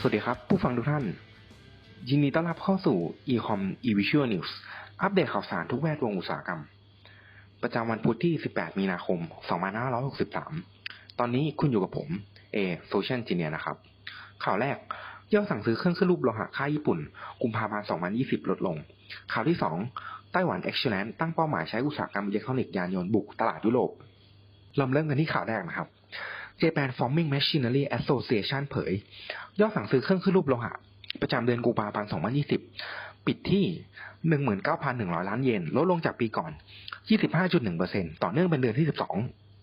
สวัสดีครับ ผู้ฟังทุกท่าน ยินดีต้อนรับเข้าสู่ Ecom eVisual News อัปเดตข่าวสารทุกแวดวงอุตสาหกรรม ประจำวันพุธที่ 18 มีนาคม 2563 ตอนนี้คุณอยู่กับผม เอโซเชียลจีเนียนะครับ ข่าวแรก ยอดสั่งซื้อเครื่องขึ้นรูปโลหะค่ายญี่ปุ่น กุมภาพันธ์ 2020 ลดลง ข่าวที่ 2 ไต้หวัน Excellence ตั้งเป้าหมายใช้อุตสาหกรรมอิเล็กทรอนิกส์ยานยนต์บุกตลาดยุโรปเราเริ่มกันที่ข่าวแรกนะครับ Japan Forming Machinery Association เผย ยอดสั่งซื้อเครื่องขึ้นรูปโลหะ ประจำเดือนกุมภาพันธ์ 2020 ปิดที่ 19,100 ล้านเยน ลดลงจากปีก่อน 25.1%ต่อเนื่องเป็นเดือนที่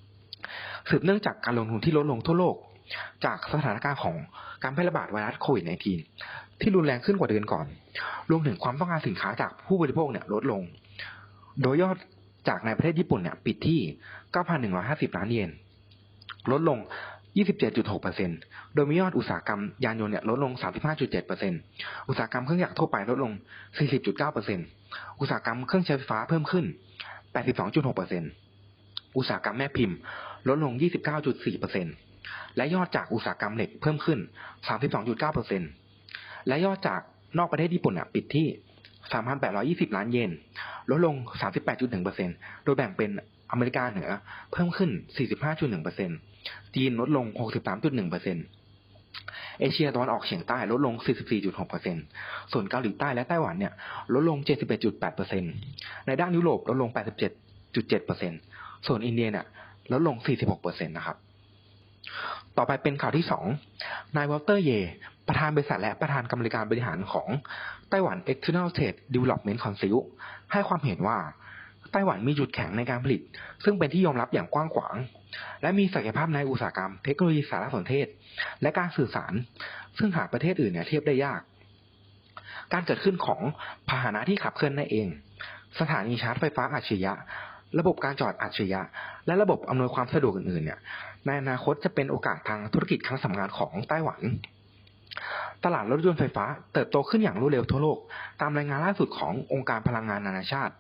12 สืบเนื่องจากการลงทุนที่ลดลงทั่วโลก จากสถานการณ์ของการแพร่ระบาดไวรัสโควิด -19 ที่รุนแรงขึ้นกว่าเดือนก่อน รวมถึงความต้องการสินค้าจากผู้บริโภคเนี่ยลดลง โดยยอดจากในประเทศญี่ปุ่นเนี่ยปิดที่ 9,150 ล้านเยน ลดลง 27.6%โดยมียอดอุตสาหกรรมยานยนต์เนี่ยลดลง 35.7%อุตสาหกรรมเครื่องจักรทั่วไปลดลง 40.9%อุตสาหกรรมเครื่องใช้ไฟฟ้าเพิ่มขึ้น 82.6%อุตสาหกรรมแม่พิมพ์ ลดลง 29.4%และยอดจากอุตสาหกรรมเหล็กเพิ่มขึ้น 32.9%และยอดจากนอกประเทศญี่ปุ่นปิดที่ 3,820 ล้านเยน ลดลง 38.1%โดยแบ่งเป็น อเมริกาเหนือเพิ่มขึ้น 45.1%จีนลดลง 63.1%เอเชียตะวันออกเฉียงใต้ลดลง 44.6%ส่วนเกาหลีใต้และไต้หวันเนี่ยลดลง 71.8%ในด้านยุโรปลดลง 87.7%ส่วนอินเดียเนี่ยลดลง 46%นะครับต่อไปเป็นข่าวที่สองนายวอลเตอร์เย ประธานบริษัทและประธานกรรมการบริหารของไต้หวัน External Trade Development Council ให้ความเห็นว่า ไต้หวันมีจุดแข็งในการผลิต ซึ่งเป็นที่ยอมรับอย่างกว้างขวาง และมีศักยภาพในอุตสาหกรรม เทคโนโลยีสารสนเทศ และการสื่อสาร ซึ่งหาประเทศอื่นเนี่ยเทียบได้ยาก การเกิดขึ้นของพาหนะที่ขับเคลื่อนได้เอง สถานีชาร์จไฟฟ้าอัจฉริยะ ระบบการจอดอัจฉริยะ และระบบอำนวยความสะดวกอื่นๆเนี่ยในอนาคตจะเป็นโอกาสทางธุรกิจครั้งสำคัญของไต้หวันตลาดรถยนต์ไฟฟ้าเติบโตขึ้นอย่างรวดเร็วทั่วโลก ตามรายงานล่าสุดขององค์การพลังงานนานาชาติ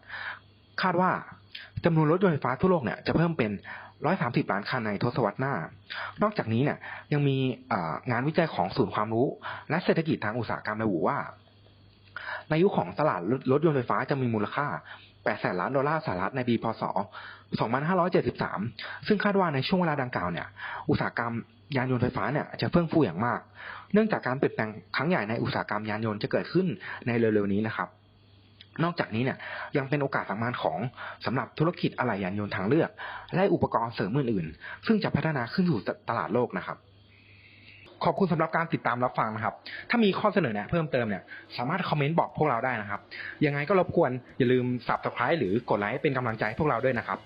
คาดว่าจำนวนรถยนต์ไฟฟ้าทั่วโลกเนี่ยจะเพิ่มเป็น 130 ล้านคันในทศวรรษหน้า นอกจากนี้เนี่ยยังมีงานวิจัยของศูนย์ความรู้ และเศรษฐกิจทางอุตสาหกรรมระบุว่า ในยุคของตลาดรถยนต์ไฟฟ้าจะมีมูลค่า 8 แสนล้านดอลลาร์สหรัฐในปีพศ 2573 ซึ่งคาดว่าในช่วงเวลาดังกล่าวเนี่ย อุตสาหกรรมยานยนต์ไฟฟ้าเนี่ยจะเฟื่องฟูอย่างมาก เนื่องจากการเปลี่ยนแปลงครั้งใหญ่ในอุตสาหกรรมยานยนต์จะเกิดขึ้นในเร็วๆนี้นะครับ นอกจากนี้เนี่ยยังเป็นโอกาสสำคัญของสำหรับธุรกิจอะไหล่ยานยนต์ทางเลือก และอุปกรณ์เสริมอื่นๆ ซึ่งจะพัฒนาขึ้นสู่ตลาดโลกนะครับ ขอบคุณสำหรับการติดตามรับฟังนะครับ ถ้ามีข้อเสนอแนะเพิ่มเติมเนี่ยสามารถคอมเมนต์บอกพวกเราได้นะครับ ยังไงก็รบกวนอย่าลืม subscribe หรือกดไลค์เป็นกำลังใจให้พวกเราด้วยนะครับ